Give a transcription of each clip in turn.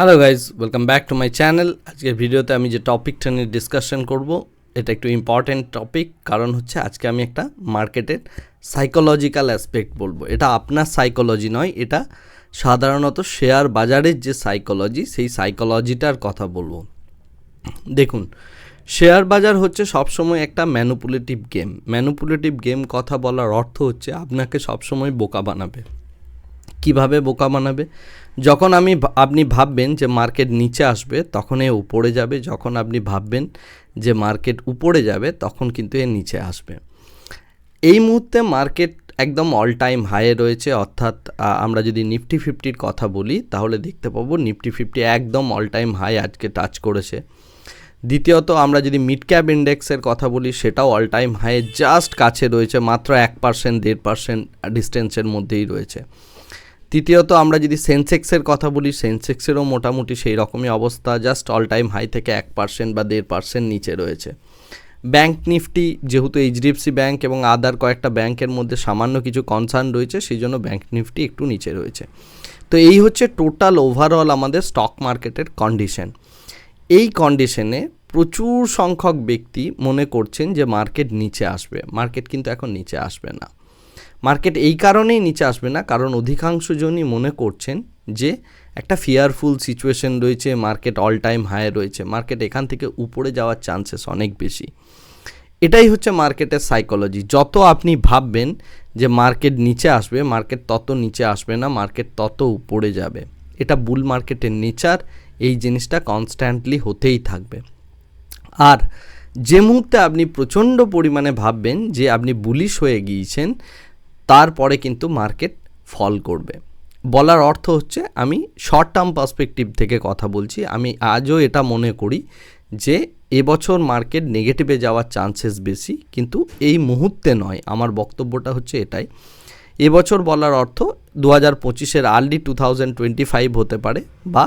Hello guys welcome back to my channel আজকের ভিডিওতে আমি যে টপিকটা নিয়ে ডিসকাশন করব, এটা একটু ইম্পর্ট্যান্ট টপিক কারণ হচ্ছে আজকে আমি একটা মার্কেটের সাইকোলজিক্যাল অ্যাসপেক্ট বলব। এটা আপনার সাইকোলজি নয়, এটা সাধারণত শেয়ার বাজারের যে সাইকোলজি সেই সাইকোলজিটার কথা বলব। দেখুন শেয়ার বাজার হচ্ছে সবসময় একটা ম্যানুপুলেটিভ গেম ম্যানুপুলেটিভ গেম কথা বলার অর্থ হচ্ছে আপনাকে সবসময় বোকা বানাবে। কীভাবে বোকা বানাবে? যখন আমি আপনি ভাববেন যে মার্কেট নিচে আসবে তখন এ উপরে যাবে। যখন আপনি ভাববেন যে মার্কেট উপরে যাবে, তখন কিন্তু এ নিচে আসবে। এই মুহূর্তে মার্কেট একদম অল টাইম হাইয়ে রয়েছে। অর্থাৎ আমরা যদি নিফটি ফিফটির কথা বলি, তাহলে দেখতে পাবো নিফটি ফিফটি একদম অল টাইম হাই আজকে টাচ করেছে। দ্বিতীয়ত, আমরা যদি মিড ক্যাপ ইন্ডেক্সের কথা বলি, সেটাও অল টাইম হাইয়ে জাস্ট কাছে রয়েছে, মাত্র এক পার্সেন্ট দেড় পার্সেন্ট ডিস্টেন্সের মধ্যেই রয়েছে। তৃতীয়ত, আমরা যদি সেন্সেক্সের কথা বলি, সেন্সেক্সেরও মোটামুটি সেই রকমই অবস্থা, জাস্ট অল টাইম হাই থেকে এক পার্সেন্ট বা দেড় পার্সেন্ট নিচে রয়েছে। ব্যাংক নিফটি যেহেতু এইচডিএফসি ব্যাংক এবং আদার কয়েকটা ব্যাংকের মধ্যে সামান্য কিছু কনসার্ন রয়েছে, সেই জন্য ব্যাংক নিফটি একটু নিচে রয়েছে। তো এই হচ্ছে টোটাল ওভারঅল আমাদের স্টক মার্কেটের কন্ডিশন এই কন্ডিশনে প্রচুর সংখ্যক ব্যক্তি মনে করছেন যে মার্কেট নিচে আসবে। মার্কেট কিন্তু এখন নিচে আসবে না। মার্কেট এই কারণেই নিচে আসবে না, কারণ অধিকাংশ জনই মনে করছেন যে একটা ফিয়ারফুল সিচুয়েশন রয়েছে মার্কেট অল টাইম হাই রয়েছে। মার্কেট এখান থেকে উপরে যাওয়ার চান্সেস অনেক বেশি। এটাই হচ্ছে মার্কেটের সাইকোলজি যত আপনি ভাববেন যে মার্কেট নিচে আসবে মার্কেট তত নিচে আসবে না মার্কেট তত উপরে যাবে। এটা বুল মার্কেটের নেচার এই জিনিসটা কনস্ট্যান্টলি হতেই থাকবে। আর যে মুহূর্তে আপনি প্রচণ্ড পরিমাণে ভাববেন যে আপনি বুলিশ হয়ে গিয়েছেন তারপরে কিন্তু মার্কেট ফল করবে। বলার অর্থ হচ্ছে আমি শর্ট টার্ম পার্সপেক্টিভ থেকে কথা বলছি। আমি আজও এটা মনে করি যে এবছর মার্কেট নেগেটিভে যাওয়ার চান্সেস বেশি, কিন্তু এই মুহূর্তে নয়। আমার বক্তব্যটা হচ্ছে এটাই। এবছর বলার অর্থ দু হাজার পঁচিশের early two thousand twenty five হতে পারে বা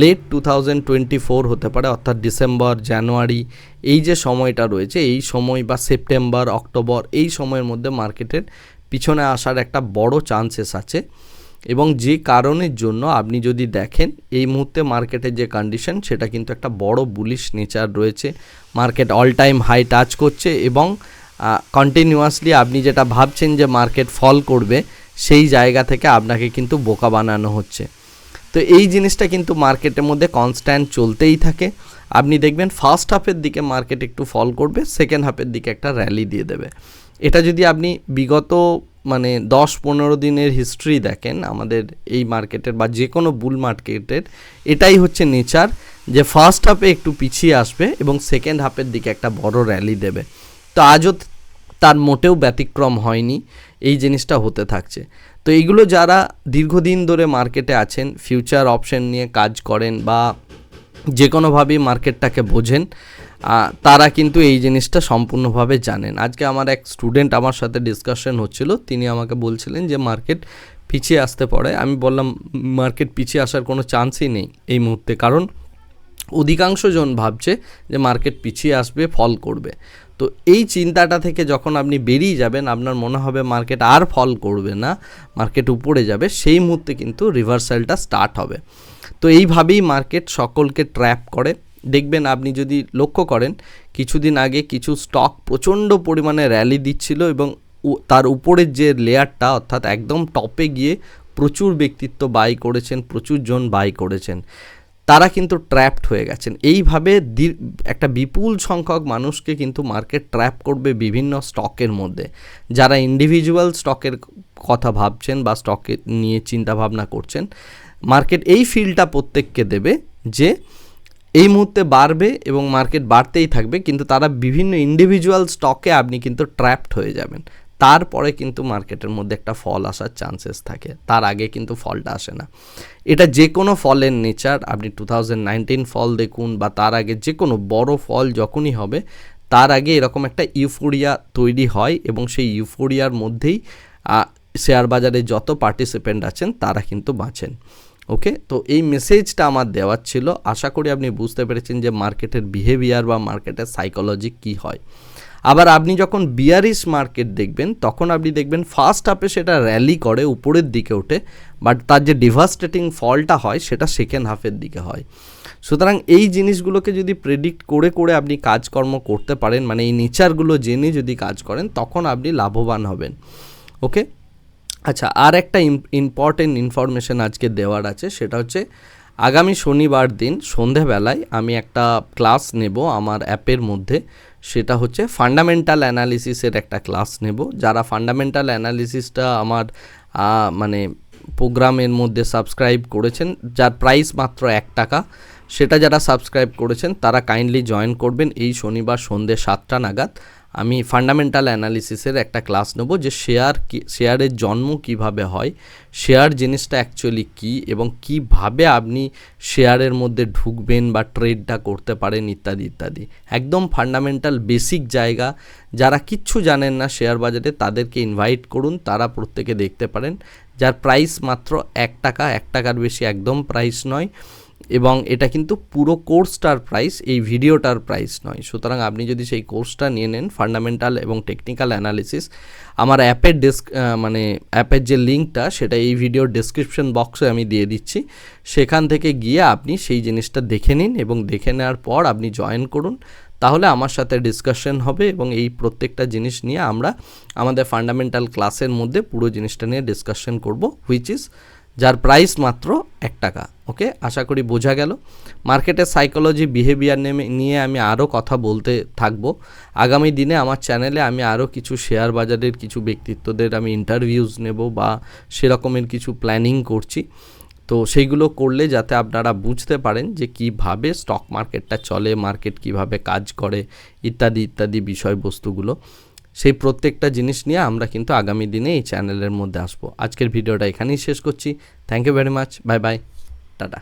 late two thousand twenty four হতে পারে, অর্থাৎ ডিসেম্বর, জানুয়ারি, এই যে সময়টা রয়েছে, এই সময় বা সেপ্টেম্বর, অক্টোবর, এই সময়ের মধ্যে মার্কেটের পিছনে আসার একটা বড় চান্সেস আছে। এবং যে কারণের জন্য আপনি যদি দেখেন, এই মুহূর্তে মার্কেটের যে কন্ডিশন সেটা কিন্তু একটা বড় বুলিশ নেচার রয়েছে। Market all time high touch করছে এবং কন্টিনিউয়াসলি আপনি যেটা ভাবছেন যে মার্কেট ফল করবে, সেই জায়গা থেকে আপনাকে কিন্তু বোকা বানানো হচ্ছে। তো এই জিনিসটা কিন্তু মার্কেটের মধ্যে কনস্ট্যান্ট চলতেই থাকে। আপনি দেখবেন ফার্স্ট হাফের দিকে মার্কেট একটু ফল করবে সেকেন্ড হাফের দিকে একটা র্যালি দিয়ে দেবে। এটা যদি আপনি বিগত মানে দশ পনেরো দিনের হিস্ট্রি দেখেন, আমাদের এই মার্কেটের বা যে কোনো বুল মার্কেটের এটাই হচ্ছে নেচার যে ফার্স্ট হাফে একটু পিছিয়ে আসবে এবং সেকেন্ড হাফের দিকে একটা বড় র্যালি দেবে। তো আজও তার মোটেও ব্যতিক্রম হয়নি, এই জিনিসটা হতে থাকছে। তো এইগুলো যারা দীর্ঘদিন ধরে মার্কেটে আছেন ফিউচার অপশন নিয়ে কাজ করেন বা যে কোনোভাবেই মার্কেটটাকে বোঝেন তারা কিন্তু এই জিনিসটা সম্পূর্ণভাবে জানেন। আজকে আমার এক স্টুডেন্ট আমার সাথে ডিসকাশন হচ্ছিল, তিনি আমাকে বলছিলেন যে, মার্কেট পিছিয়ে আসতে পারে আমি বললাম, মার্কেট পিছিয়ে আসার কোনো চান্সই নেই এই মুহূর্তে, কারণ অধিকাংশ জন ভাবছে যে, মার্কেট পিছিয়ে আসবে, ফল করবে। তো এই চিন্তাটা থেকে যখন আপনি বেরিয়ে যাবেন, আপনার মনে হবে মার্কেট আর ফল করবে না, মার্কেট উপরে যাবে, সেই মুহূর্তে কিন্তু রিভার্সালটা স্টার্ট হবে। তো এইভাবেই মার্কেট সকলকে ট্র্যাপ করে। দেখবেন আপনি যদি লক্ষ্য করেন, কিছুদিন আগে কিছু স্টক প্রচণ্ড পরিমাণে র্যালি দিচ্ছিল এবং তার উপরের যে লেয়ারটা, অর্থাৎ একদম টপে গিয়ে প্রচুর ব্যক্তিত্ব বাই করেছেন, প্রচুর জন বাই করেছেন, তারা কিন্তু ট্র্যাপড হয়ে গেছেন। এইভাবে একটা বিপুল সংখ্যক মানুষকে কিন্তু মার্কেট ট্র্যাপ করবে বিভিন্ন স্টকের মধ্যে। যারা ইন্ডিভিজুয়াল স্টকের কথা ভাবছেন বা স্টকে নিয়ে চিন্তা ভাবনা করছেন মার্কেট এই ফিলটা প্রত্যেককে দেবে যে এই মুহূর্তে বাড়বে এবং মার্কেট বাড়তেই থাকবে, কিন্তু তারা বিভিন্ন ইন্ডিভিজুয়াল স্টকে আপনি কিন্তু ট্র্যাপড হয়ে যাবেন। তারপরে কিন্তু মার্কেটের মধ্যে একটা ফল আসার চান্সেস থাকে। তার আগে কিন্তু ফলটা আসে না। এটা যে কোনো ফলের নেচার আপনি টু ফল দেখুন বা তার আগে যে কোনো বড় ফল যখনই হবে, তার আগে এরকম একটা ইউফোরিয়া তৈরি হয় এবং সেই ইউফোরিয়ার মধ্যেই শেয়ার বাজারে যত পার্টিসিপেন্ট আছেন, তারা কিন্তু বাঁচেন। ওকে তো এই মেসেজটা আমার দেওয়ার ছিল। আশা করি আপনি বুঝতে পেরেছেন যে মার্কেটের বিহেভিয়ার বা মার্কেটের সাইকোলজি কী হয়। আবার আপনি যখন বিয়ারিশ মার্কেট দেখবেন, তখন আপনি দেখবেন ফার্স্ট হাফে সেটা র্যালি করে, উপরের দিকে ওঠে। বাট তার যে ডিভাস্টেটিং ফলটা হয়, সেটা সেকেন্ড হাফের দিকে হয়। সুতরাং এই জিনিসগুলোকে যদি প্রেডিক্ট করে করে আপনি কাজকর্ম করতে পারেন মানে এই নেচারগুলো জেনে যদি কাজ করেন, তখন আপনি লাভবান হবেন। ওকে আচ্ছা আর একটা ইম্পর্টেন্ট ইনফরমেশন আজকে দেওয়ার আছে, সেটা হচ্ছে আগামী শনিবার দিন সন্ধেবেলায় আমি একটা ক্লাস নেব আমার অ্যাপের মধ্যে, সেটা হচ্ছে ফান্ডামেন্টাল অ্যানালিসিসের একটা ক্লাস নেব। যারা ফান্ডামেন্টাল অ্যানালিসিসটা আমার মানে প্রোগ্রামের মধ্যে সাবস্ক্রাইব করেছেন, যার প্রাইস মাত্র এক টাকা, সেটা যারা সাবস্ক্রাইব করেছেন, তারা কাইন্ডলি জয়েন করবেন এই শনিবার সন্ধ্যে সাতটা নাগাদ। আমি ফান্ডামেন্টাল অ্যানালিসিসের একটা ক্লাস নেব যে শেয়ার শেয়ারের জন্ম কীভাবে হয় শেয়ার জিনিসটা অ্যাকচুয়ালি কী এবং কীভাবে আপনি শেয়ারের মধ্যে ঢুকবেন বা ট্রেডটা করতে পারেন ইত্যাদি ইত্যাদি। একদম ফান্ডামেন্টাল বেসিক জায়গা। যারা কিচ্ছু জানেন না শেয়ার বাজারে, তাদেরকে ইনভাইট করুন, তারা প্রত্যেকে দেখতে পারেন। যার প্রাইস মাত্র এক টাকা, এক টাকার বেশি একদম প্রাইস নয়। এবং এটা কিন্তু পুরো কোর্সটার প্রাইস এই ভিডিওটার প্রাইস নয়। সুতরাং আপনি যদি সেই কোর্সটা নিয়ে নেন ফান্ডামেন্টাল এবং টেকনিক্যাল অ্যানালিসিস আমার অ্যাপের ডেস্ক মানে অ্যাপের যে লিঙ্কটা সেটা এই ভিডিওর ডেসক্রিপশন বক্সে আমি দিয়ে দিচ্ছি। সেখান থেকে গিয়ে আপনি সেই জিনিসটা দেখে নিন এবং দেখে নেওয়ার পর আপনি জয়েন করুন। তাহলে আমার সাথে ডিসকাশন হবে এবং এই প্রত্যেকটা জিনিস নিয়ে আমরা আমাদের ফান্ডামেন্টাল ক্লাসের মধ্যে পুরো জিনিসটা নিয়ে ডিসকাশন করব হুইচ ইজ যার প্রাইস মাত্র এক টাকা ওকে আশা করি বোঝা গেল। মার্কেটের সাইকোলজি বিহেভিয়ার নেমে নিয়ে আমি আরও কথা বলতে থাকব। আগামী দিনে আমার চ্যানেলে আমি আরও কিছু শেয়ার বাজারের কিছু ব্যক্তিত্বদের আমি ইন্টারভিউজ নেব বা সেরকমের কিছু প্ল্যানিং করছি। তো সেইগুলো করলে যাতে আপনারা বুঝতে পারেন যে কীভাবে স্টক মার্কেটটা চলে মার্কেট কীভাবে কাজ করে, ইত্যাদি ইত্যাদি বিষয়বস্তুগুলো। সেই প্রত্যেকটা জিনিস নিয়ে আমরা কিন্তু আগামী দিনে এই চ্যানেলের মধ্যে আসব। আজকের ভিডিওটা এখানেই শেষ করছি। Thank you very much bye bye tata